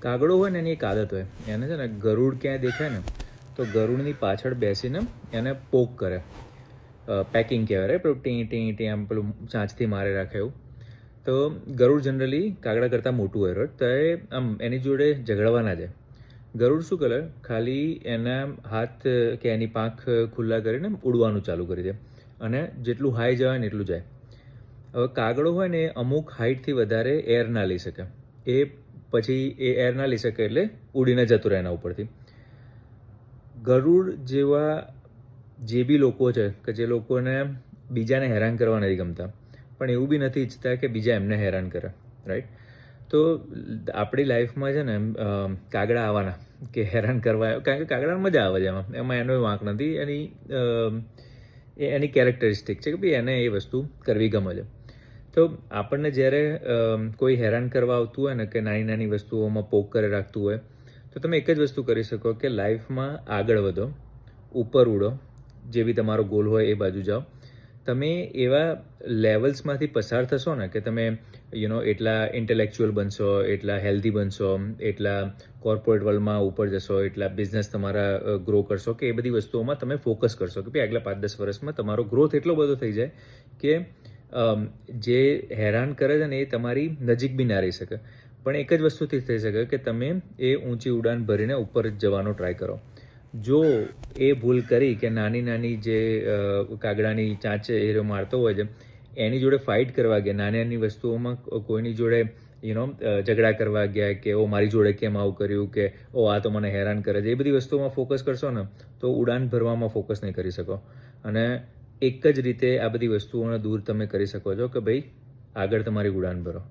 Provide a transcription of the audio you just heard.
કાગડો હોય ને, એની એક આદત હોય. એને છે ને, ગરુડ ક્યાંય દેખાય ને, તો ગરુડની પાછળ બેસીને એને પોક કરે. પેકિંગ કહેવાય? પેલું ટી ટી ટી, આમ પેલું ચાંચથી મારે રાખે એવું. તો ગરુડ જનરલી કાગડા કરતાં મોટું હોય, right? તો એ આમ એની જોડે ઝઘડવા ના જાય ગરુડ શું કરે? ખાલી એના હાથ કે એની પાંખ ખુલ્લા કરીને ઉડવાનું ચાલુ કરી દે. અને જેટલું હાઈ જવાય ને એટલું જાય. હવે કાગડો હોય ને, એ અમુક હાઇટથી વધારે એર ના લઈ શકે. એ પછી એ એર ના લઈ શકે એટલે ઉડીને જતું રહે એના ઉપરથી. ગરુડ જેવા જે બી લોકો છે, કે જે લોકોને બીજાને હેરાન કરવા નથી ગમતા, પણ એવું બી નથી ઈચ્છતા કે બીજા એમને હેરાન કરે રાઈટ તો આપણી લાઈફમાં છે ને કાગડા આવવાના, કે હેરાન કરવા કારણ કે કાગડાને મજા આવે છે એમાં. એમાં એનો વાંક નથી, એની એની કેરેક્ટરિસ્ટિક છે કે ભાઈ એને એ વસ્તુ કરવી ગમે છે. તો આપણને જ્યારે કોઈ હેરાન કરવા આવતું હોય ને કે નાની નાની વસ્તુઓમાં પોક કરે રાખતું હોય, તો તમે એક જ વસ્તુ કરી શકો કે લાઈફમાં આગળ વધો, ઉપર ઉડો, જે બી તમારો ગોલ હોય એ બાજુ જાઓ. તમે એવા લેવલ્સમાંથી પસાર થશો ને કે તમે યુ નો એટલા ઇન્ટેલેક્ચ્યુઅલ બનશો, એટલા હેલ્ધી બનશો, એટલા કોર્પોરેટ વર્લ્ડમાં ઉપર જશો, એટલા બિઝનેસ તમારા ગ્રો કરશો, કે એ બધી વસ્તુઓમાં તમે ફોકસ કરશો કે ભાઈ આગલા પાંચ દસ વર્ષમાં તમારો ગ્રોથ એટલો બધો થઈ જાય કે જે હેરાન કરે છે ને એ તમારી નજીક બી ના રહી શકે. પણ એક જ વસ્તુથી થઈ શકે કે તમે એ ઊંચી ઉડાન ભરીને ઉપર જવાનો ટ્રાય કરો. જો એ ભૂલ કરી કે નાની નાની જે કાગડાની ચાંચ એ મારતો હોય છે, એની જોડે ફાઇટ કરવા ગયા, નાની નાની વસ્તુઓમાં કોઈની જોડે યુ નો ઝઘડા કરવા ગયા કે, ઓ, મારી જોડે કેમ આવું કર્યું? કે, ઓ, આ તો મને હેરાન કરે છે. એ બધી વસ્તુઓમાં ફોકસ કરશો ને, તો ઉડાન ભરવામાં ફોકસ નહીં કરી શકો. અને એક જ રીતે આ બધી વસ્તુઓને દૂર તમે કરી શકો છો કે ભાઈ આગળ તમારી ઉડાન ભરો.